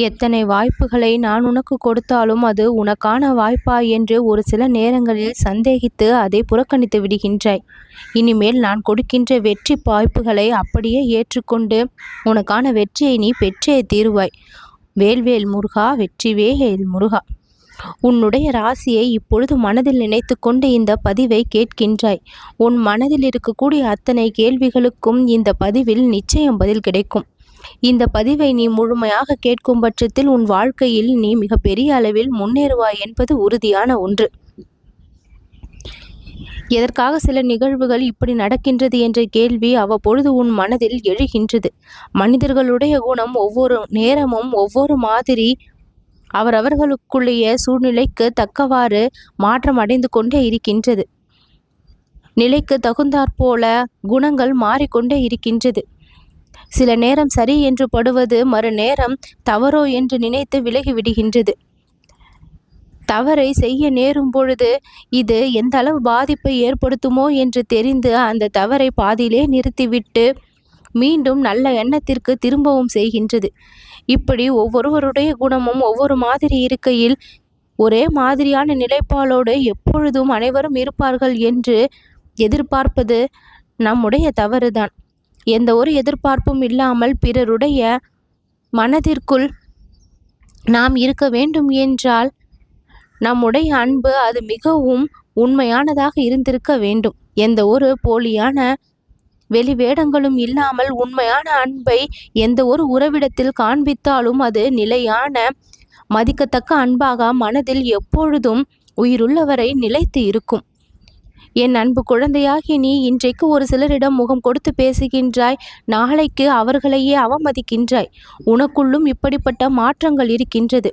எத்தனை வாய்ப்புகளை நான் உனக்கு கொடுத்தாலும் அது உனக்கான வாய்ப்பா என்று ஒரு சில நேரங்களில் சந்தேகித்து அதை புறக்கணித்து விடுகின்றாய். இனிமேல் நான் கொடுக்கின்ற வெற்றி வாய்ப்புகளை அப்படியே ஏற்றுக்கொண்டு உனக்கான வெற்றியை நீ பெற்றே தீருவாய். வேல்வேல் முருகா வெற்றி வேல் முருகா. உன்னுடைய ராசியை இப்பொழுது மனதில் நினைத்து கொண்டு இந்த பதிவை கேட்கின்றாய். உன் மனதில் இருக்கக்கூடிய அத்தனை கேள்விகளுக்கும் இந்த பதிவில் நிச்சயம் பதில் கிடைக்கும். இந்த பதிவை நீ முழுமையாக கேட்கும் பட்சத்தில் உன் வாழ்க்கையில் நீ மிகப்பெரிய அளவில் முன்னேறுவாய் என்பது உறுதியான ஒன்று. எதற்காக சில நிகழ்வுகள் இப்படி நடக்கின்றது என்ற கேள்வி அவ்வப்பொழுது உன் மனதில் எழுகின்றது. மனிதர்களுடைய குணம் ஒவ்வொரு நேரமும் ஒவ்வொரு மாதிரி அவரவர்களுக்குள்ளேய சூழ்நிலைக்கு தக்கவாறு மாற்றம் அடைந்து கொண்டே இருக்கின்றது. நிலைக்கு தகுந்தாற்போல குணங்கள் மாறிக்கொண்டே இருக்கின்றது. சில நேரம் சரி என்று படுவது மறுநேரம் தவறோ என்று நினைத்து விலகிவிடுகின்றது. தவறை செய்ய நேரும் பொழுது இது எந்த அளவு பாதிப்பை ஏற்படுத்துமோ என்று தெரிந்து அந்த தவறை பாதியிலே நிறுத்திவிட்டு மீண்டும் நல்ல எண்ணத்திற்கு திரும்பவும் செய்கின்றது. இப்படி ஒவ்வொருவருடைய குணமும் ஒவ்வொரு மாதிரி இருக்கையில் ஒரே மாதிரியான நிலைப்பாலோடு எப்பொழுதும் அனைவரும் இருப்பார்கள் என்று எதிர்பார்ப்பது நம்முடைய தவறுதான். எந்த ஒரு எதிர்பார்ப்பும் இல்லாமல் பிறருடைய மனதிற்குள் நாம் இருக்க வேண்டும் என்றால் நம்முடைய அன்பு அது மிகவும் உண்மையானதாக இருந்திருக்க வேண்டும். எந்த ஒரு போலியான வெளி வேடங்களும் இல்லாமல் உண்மையான அன்பை எந்த ஒரு உறவிடத்தில் காண்பித்தாலும் அது நிலையான மதிக்கத்தக்க அன்பாக மனதில் எப்பொழுதும் உயிருள்ளவரை நிலைத்து இருக்கும். என் அன்பு குழந்தையாகி நீ இன்றைக்கு ஒரு சிலரிடம் முகம் கொடுத்து பேசுகின்றாய். நாளைக்கு அவர்களையே அவமதிக்கின்றாய். உனக்குள்ளும் இப்படிப்பட்ட மாற்றங்கள் இருக்கின்றது.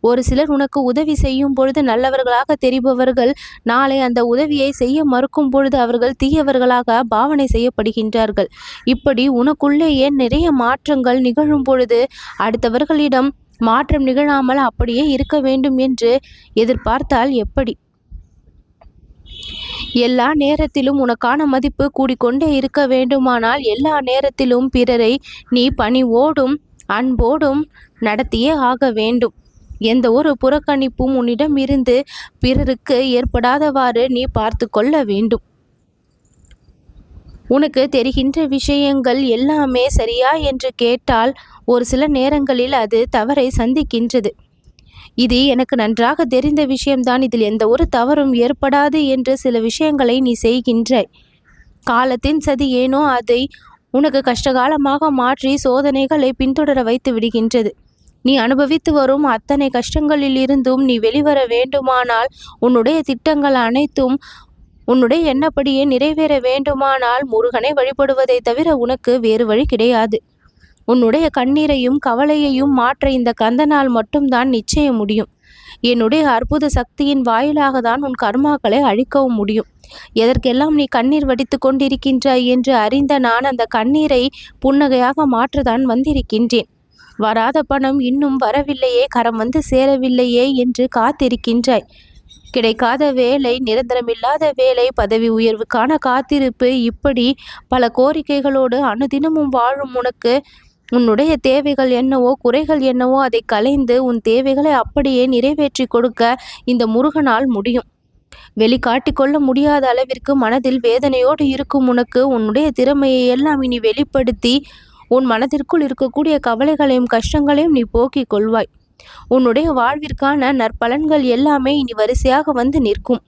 ஒரு சிலர் உனக்கு உதவி செய்யும் பொழுது நல்லவர்களாக தெரிபவர்கள் நாளை அந்த உதவியை செய்ய மறுக்கும் பொழுது அவர்கள் தீயவர்களாக பாவனை செய்யப்படுகின்றார்கள். இப்படி உனக்குள்ளேயே நிறைய மாற்றங்கள் நிகழும் பொழுது அடுத்தவர்களிடம் மாற்றம் நிகழாமல் அப்படியே இருக்க வேண்டும் என்று எதிர்பார்த்தால் எப்படி? எல்லா நேரத்திலும் உனக்கான மதிப்பு கூடிக்கொண்டே இருக்க வேண்டுமானால் எல்லா நேரத்திலும் பிறரை நீ பணிவோடும் அன்போடும் நடத்தியே ஆக வேண்டும். எந்த ஒரு புறக்கணிப்பும் உன்னிடம் இருந்து பிறருக்கு ஏற்படாதவாறு நீ பார்த்து கொள்ள வேண்டும். உனக்கு தெரிகின்ற விஷயங்கள் எல்லாமே சரியா என்று கேட்டால் ஒரு சில நேரங்களில் அது தவறை சந்திக்கின்றது. இது எனக்கு நன்றாக தெரிந்த விஷயம்தான். இதில் எந்த ஒரு தவறும் ஏற்படாது என்று சில விஷயங்களை நீ செய்கின்றாய் காலத்தின் சதி ஏனோ அதை உனக்கு கஷ்டகாலமாக மாற்றி சோதனைகளை பின்தொடர வைத்து விடுகின்றது. நீ அனுபவித்து வரும் அத்தனை கஷ்டங்களில் இருந்தும் நீ வெளிவர வேண்டுமானால் உன்னுடைய திட்டங்கள் அனைத்தும் உன்னுடைய எண்ணப்படியே நிறைவேற வேண்டுமானால் முருகனை வழிபடுவதை தவிர உனக்கு வேறு வழி கிடையாது. உன்னுடைய கண்ணீரையும் கவலையையும் மாற்ற இந்த கந்தனால் மட்டும்தான் நிச்சயம் முடியும். என்னுடைய அற்புத சக்தியின் வாயிலாக தான் உன் கர்மாக்களை அழிக்கவும் முடியும். எதற்கெல்லாம் நீ கண்ணீர் வடித்து கொண்டிருக்கின்றாய் என்று அறிந்த நான் அந்த கண்ணீரை புன்னகையாக மாற்றதான் வந்திருக்கின்றேன். வராத பணம் இன்னும் வரவில்லையே கரம் வந்து சேரவில்லையே என்று காத்திருக்கின்றாய். கிடைக்காத வேலை நிரந்தரமில்லாத வேலை பதவி உயர்வுக்கான காத்திருப்பு இப்படி பல கோரிக்கைகளோடு அனுதினமும் வாழும் உனக்கு உன்னுடைய தேவைகள் என்னவோ குறைகள் என்னவோ அதை கலைந்து உன் தேவைகளை அப்படியே நிறைவேற்றி கொடுக்க இந்த முருகனால் முடியும். வெளிக்காட்டிக்கொள்ள முடியாத அளவிற்கு மனதில் வேதனையோடு இருக்கும் உனக்கு உன்னுடைய திறமையை எல்லாம் இனி வெளிப்படுத்தி உன் மனதிற்குள் இருக்கக்கூடிய கவலைகளையும் கஷ்டங்களையும் நீ போக்கிக் கொள்வாய். உன்னுடைய வாழ்விற்கான நற்பலன்கள் எல்லாமே இனி வரிசையாக வந்து நிற்கும்.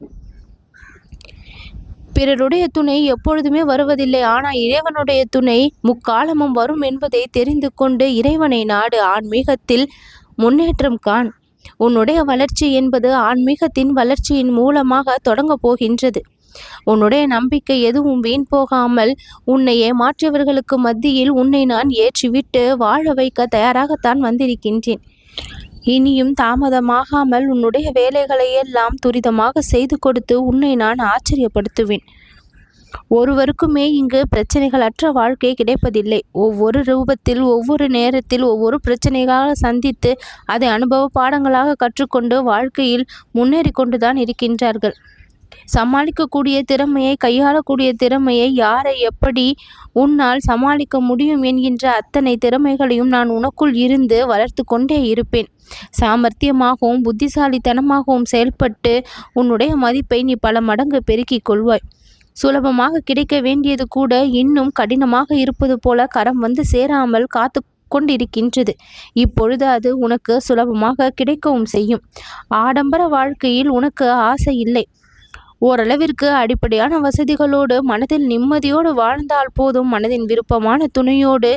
பிறருடைய துணை எப்பொழுதுமே வருவதில்லை. ஆனால் இறைவனுடைய துணை முக்காலமும் வரும் என்பதை தெரிந்து கொண்டு இறைவனை நாடு ஆன்மீகத்தில் முன்னேற்றம் காண். உன்னுடைய வளர்ச்சி என்பது ஆன்மீகத்தின் வளர்ச்சியின் மூலமாக தொடங்கப் போகின்றது. உன்னுடைய நம்பிக்கை எதுவும் வீண் போகாமல் உன்னை ஏமாற்றியவர்களுக்கு மத்தியில் உன்னை நான் ஏற்றிவிட்டு வாழ வைக்க தயாராகத்தான் வந்திருக்கின்றேன். இனியும் தாமதமாகாமல் உன்னுடைய வேலைகளை எல்லாம் துரிதமாக செய்து கொடுத்து உன்னை நான் ஆச்சரியப்படுத்துவேன். ஒருவருக்குமே இங்கு பிரச்சனைகள் அற்ற வாழ்க்கை கிடைப்பதில்லை. ஒவ்வொரு ரூபத்தில் ஒவ்வொரு நேரத்தில் ஒவ்வொரு பிரச்சனைகளாக சந்தித்து அதை அனுபவ பாடங்களாக கற்றுக்கொண்டு வாழ்க்கையில் முன்னேறி கொண்டுதான் இருக்கின்றார்கள். சமாளிக்கக்கூடிய திறமையை கையாளக்கூடிய திறமையை யாரை எப்படி உன்னால் சமாளிக்க முடியும் என்கின்ற அத்தனை திறமைகளையும் நான் உனக்குள் இருந்து வளர்த்து கொண்டே இருப்பேன். சாமர்த்தியமாகவும் புத்திசாலித்தனமாகவும் செயல்பட்டு உன்னுடைய மதிப்பை நீ பல மடங்கு பெருக்கிக் கொள்வாய். சுலபமாக கிடைக்க வேண்டியது கூட இன்னும் கடினமாக இருப்பது போல கரம் வந்து சேராமல் காத்து கொண்டிருக்கின்றது. இப்பொழுது அது உனக்கு சுலபமாக கிடைக்கவும் செய்யும். ஆடம்பர வாழ்க்கையில் உனக்கு ஆசை இல்லை. ஓரளவிற்கு அடிப்படையான வசதிகளோடு மனதில் நிம்மதியோடு வாழ்ந்தால் போதும். மனதின் விருப்பமான துணையோடு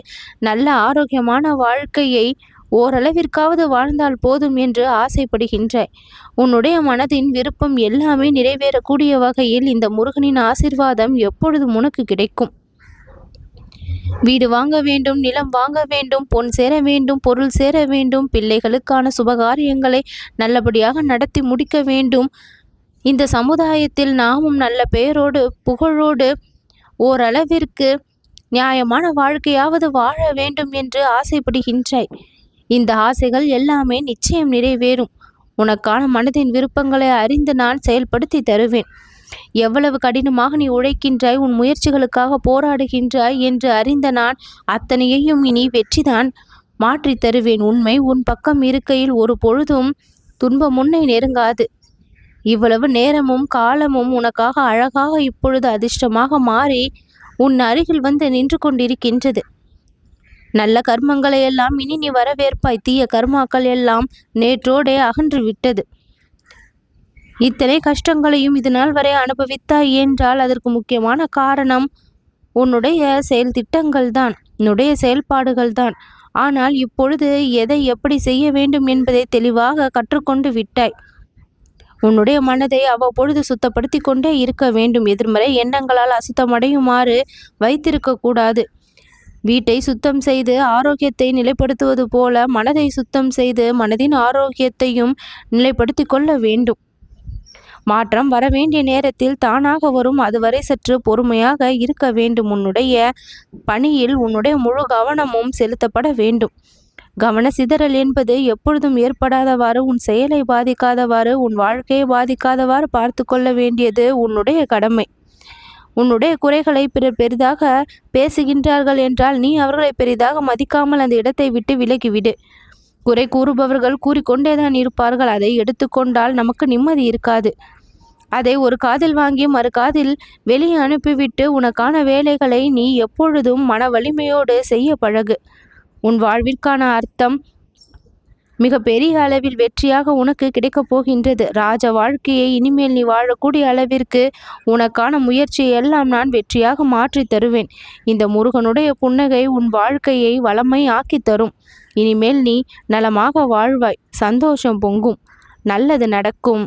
நல்ல ஆரோக்கியமான வாழ்க்கையை ஓரளவிற்காவது வாழ்ந்தால் போதும் என்று ஆசைப்படுகின்றாய் உன்னுடைய மனதின் விருப்பம் எல்லாமே நிறைவேறக்கூடிய வகையில் இந்த முருகனின் ஆசிர்வாதம் எப்பொழுதும் உனக்கு கிடைக்கும். வீடு வாங்க வேண்டும் நிலம் வாங்க வேண்டும் பொன் சேர வேண்டும் பொருள் சேர வேண்டும் பிள்ளைகளுக்கான சுபகாரியங்களை நல்லபடியாக நடத்தி முடிக்க வேண்டும். இந்த சமுதாயத்தில் நாமும் நல்ல பெயரோடு புகழோடு ஓரளவிற்கு நியாயமான வாழ்க்கையாவது வாழ வேண்டும் என்று ஆசைப்படுகின்றாய். இந்த ஆசைகள் எல்லாமே நிச்சயம் நிறைவேறும். உனக்கான மனதின் விருப்பங்களை அறிந்து நான் செயல்படுத்தி தருவேன். எவ்வளவு கடினமாக நீ உழைக்கின்றாய் உன் முயற்சிகளுக்காக போராடுகின்றாய் என்று அறிந்த நான் அத்தனையையும் இனி வெற்றிதான் மாற்றி தருவேன். உண்மை உன் பக்கம் இருக்கையில் ஒரு பொழுதும் துன்பம் முன்னை நெருங்காது. இவ்வளவு நேரமும் காலமும் உனக்காக அழகாக இப்பொழுது அதிர்ஷ்டமாக மாறி உன் அருகில் வந்து நின்று கொண்டிருக்கின்றது. நல்ல கர்மங்களை எல்லாம் இனி நீ வரவேற்பாய். தீய கர்மாக்கள் எல்லாம் நேற்றோடே அகன்று விட்டது. இத்தனை கஷ்டங்களையும் இது நாள் வரை அனுபவித்தாய் என்றால் அதற்கு முக்கியமான காரணம் உன்னுடைய செயல் திட்டங்கள் தான் உன்னுடைய செயல்பாடுகள் தான். ஆனால் இப்பொழுது எதை எப்படி செய்ய வேண்டும் என்பதை தெளிவாக கற்றுக்கொண்டு விட்டாய். உன்னுடைய மனதை அவ்வப்பொழுது சுத்தப்படுத்தி கொண்டே இருக்க வேண்டும். எதிர்மறை எண்ணங்களால் அசுத்தமடையுமாறு வைத்திருக்க கூடாது வீட்டை சுத்தம் செய்து ஆரோக்கியத்தை நிலைப்படுத்துவது போல மனதை சுத்தம் செய்து மனதின் ஆரோக்கியத்தையும் நிலைப்படுத்தி கொள்ள வேண்டும். மாற்றம் வர வேண்டிய நேரத்தில் தானாக வரும். அதுவரை சற்று பொறுமையாக இருக்க வேண்டும். உன்னுடைய பணியில் உன்னுடைய முழு கவனமும் செலுத்தப்பட வேண்டும். கவன சிதறல் என்பது எப்பொழுதும் ஏற்படாதவாறு உன் செயலை பாதிக்காதவாறு உன் வாழ்க்கையை பாதிக்காதவாறு பார்த்து கொள்ள வேண்டியது உன்னுடைய கடமை. உன்னுடைய குறைகளை பிறர் பெரிதாக பேசுகின்றார்கள் என்றால் நீ அவர்களை பெரிதாக மதிக்காமல் அந்த இடத்தை விட்டு விலகிவிடு. குறை கூறுபவர்கள் கூறிக்கொண்டேதான் இருப்பார்கள் அதை எடுத்துக்கொண்டால் நமக்கு நிம்மதி இருக்காது. அதை ஒரு காதில் வாங்கி மறு காதில் வெளியே அனுப்பிவிட்டு உனக்கான வேலைகளை நீ எப்பொழுதும் மன வலிமையோடு செய்ய பழகு. உன் வாழ்விற்கான அர்த்தம் மிக பெரிய அளவில் வெற்றியாக உனக்கு கிடைக்கப் போகின்றது. ராஜ வாழ்க்கையை இனிமேல் நீ வாழக்கூடிய அளவிற்கு உனக்கான முயற்சியை எல்லாம் நான் வெற்றியாக மாற்றி தருவேன். இந்த முருகனுடைய புன்னகை உன் வாழ்க்கையை வளமை ஆக்கி தரும். இனிமேல் நீ நலமாக வாழ்வாய். சந்தோஷம் பொங்கும். நல்லது நடக்கும்.